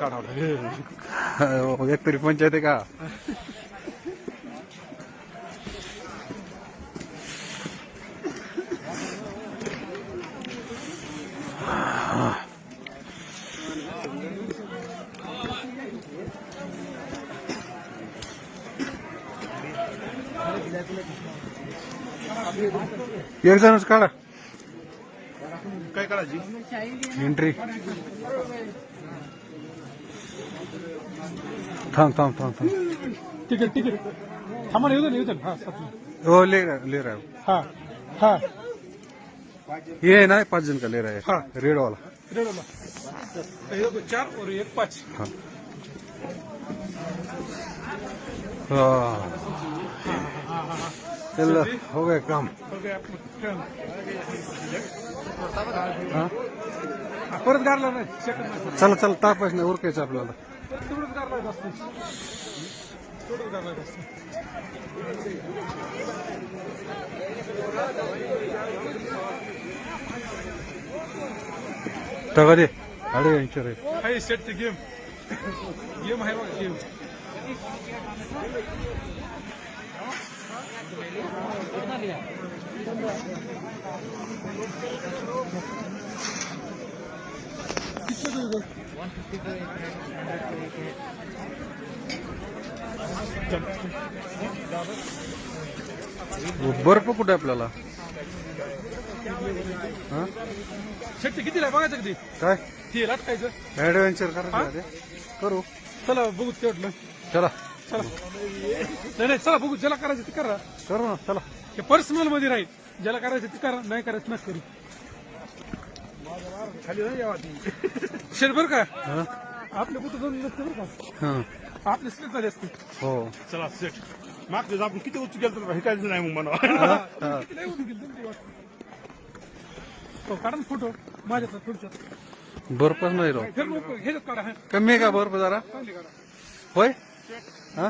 हो, एक तरी पंचायत आहे का एक जणच काढा काय करायची एंट्री थांब थांब थांब थांब. तिकीट तिकीट. थांबा येऊ दे येऊ दे हा सात हो ले रहा ले रहा. है हा. हा ये है ना पाँच जन का ले रहा हाँ। है. रेड वाला. एक चार और एक पाच. हाँ। चल हो गया काम. हो गया आपलं. हाँ? परत गारला नाही सेकंड नाही चला चला तापास नाही उरकायचं आपल्याला تغري عليه انشري هاي ست جيم جيم هاي وقت جيم Thank you. बर्फ कुठे आपल्याला? हा? शेट्टी कितीला बघायचं कधी काय? ते लटकायचं ऍडव्हेंचर करायचं? करू. चला बघू ते वाटलं. चला. चला. नाही नाही चला बघू. ज्याला करायचं ते करा. करू ना चला. हे पर्सनलमध्ये राहील. ज्याला करायचं ते करा. नाही करायचं करू. नाही ती शेर बरं का? हा? आपले कुठं दोन नसते बरं का? हा. आपले स्लिप झाले असते. हो. चला सेट मागच्या आपण किती उच्च गेलं तर हिकायचं नाही मग मला? हा. किती नाही तुमची वाट. हो काढा फोटो माझ्या पुढच्यात बर्फच नाही राव. फिर मग ह्याच्यात काढा हा. कमी आहे का बर्फ जरा? होय? हा?